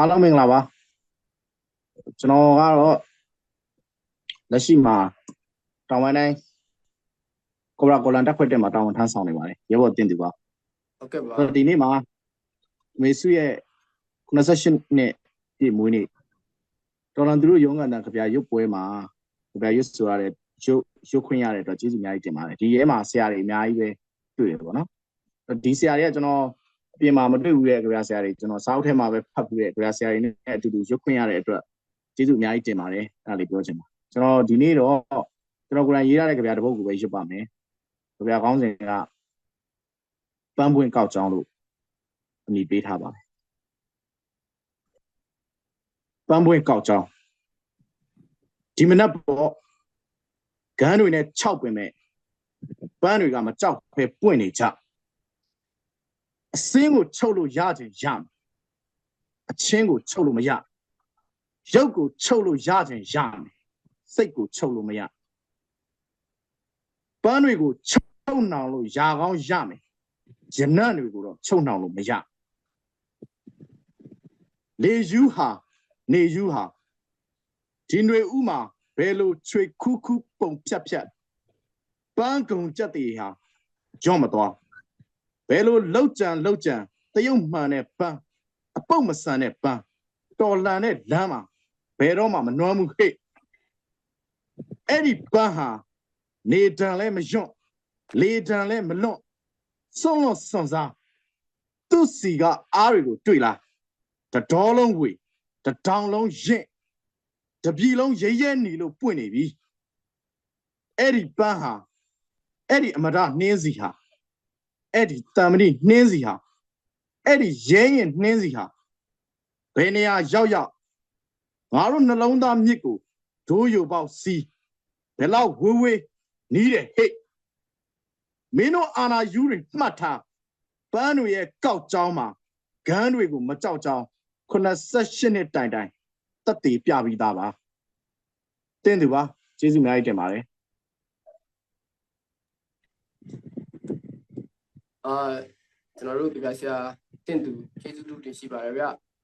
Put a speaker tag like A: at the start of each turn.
A: အားလုံးမင်္ဂလာပါကျွန်တော်ကတော့လက်ရှိမှာတောင်ပိုင်းတိုင်းကိုရာကိုလန်တက်ခွက်တက်မှာတာဝန်ထမ်းဆောင်နေပါတယ်ရဲဘော်တင်သူပါ
B: ဟုတ်ကဲ့ပါ
A: ဆိုတော့ဒီနေ့မှာမေစုရဲ့98နှစ်ပြည့်မွေးနေ့တော်လန်သူတို့ရုံးကန်တန်ကြပြရုပ်ပွဲမှာကြပြရုပ်ဆိုရတဲ့ရုပ်ရုပ်ခွင့်ရတဲ့အတွက်ကျေးဇူးအများကြီးတင်ပါတယ်ဒီရဲမှာဆရာတွေအများကြီးပဲတွေ့တယ်ပေါ့နော်ဒီဆရာတွေကကျွန်တော် အပြင်မှာမတွေ့ဘူးတဲ့ကြပြဆရာတွေကျွန်တော်စာအုပ်ထဲမှာပဲဖတ်ပြီးတဲ့ကြပြဆရာတွေနဲ့အတူတူရုပ်ခွင့်ရတဲ့အတွက်ကျေးဇူးအများကြီးတင်ပါတယ်အဲ့ဒါလေးပြောချင်ပါကျွန်တော်ဒီနေ့တော့ကျွန်တော်ကိုယ်တိုင်ရေးရတဲ့ကြပြတစ်ပုဒ်ကိုပဲရွတ်ပါမယ်ကြပြကောင်းစဉ်ကပန်းပွင့်ကောက်ကြောင်းလို့အမည်ပေးထားပါတယ်ပန်းပွင့်ကောက်ကြောင်းဒီမနက်ပေါ့ဂန်းတွေနဲ့6ပင်မဲ့ပန်းတွေကမကြောက်ပဲပွင့်နေကြ အစင်းကိုချုပ်လို့ရခြင်းရမယ်အချင်းကိုချုပ်လို့မရရုပ်ကိုချုပ်လို့ရခြင်းရမယ်စိတ်ကိုချုပ်လို့မရပန်းတွေကိုချုပ်နှောင်လို့ရကောင်းရမယ်ယနံ့တွေကိုတော့ချုပ်နှောင်လို့မရလေယူဟာနေယူဟာဒီຫນွေဥမှာဘယ်လိုချွေခုခုပုံဖြတ်ဖြတ်ပန်းကုံကြက်တွေဟာကြော့မသွား ဘယ်လိုလောက်ကြံလောက်ကြံတရုတ်မှန်တဲ့ပန်းအပုတ်မဆန်တဲ့ပန်းတော်လန်တဲ့လမ်းမှာဘယ်တော့မှမနှွမ်းမှုဟဲ့အဲ့ဒီပန်းဟာနေတံလည်းမယွန့်လေတံလည်းမလွန့်စွန့်လွတ်စွန့်စားသူ့စီကအားတွေကိုတွေ့လားတတော်လုံးဝေတတောင်လုံးရင့်တပြီလုံးရဲရဲနေလို့ပွင့်နေပြီအဲ့ဒီပန်းဟာအဲ့ဒီအမရနှင်းစီဟာ အဲ့ဒီတံမဏိနှင်းစီဟာအဲ့ဒီရဲရင်နှင်းစီဟာဘယ်နေရာရောက်ရောက်ငါတို့နှလုံးသားမြစ်ကိုဒိုးယူပေါက်စီးဘယ်လောက်ဝေးဝေးနီးတယ်ဟဲ့မင်းတို့အာနာယူတွေမှတ်ထားပန်းတွေရဲ့ကောက်ကြောင်းမှာဂန်းတွေကိုမကြောက်ကြောင်း88နှစ်တိုင်တိုင်တက်တည်ပြပြီးသားပါတင်းသူပါကျေးဇူးအများကြီးတင်ပါတယ်
B: အာကျွန်တော်တို့ဒီကဆရာတင့်သူကျေးဇူးတူတင်ရှိပါတယ်ဗျ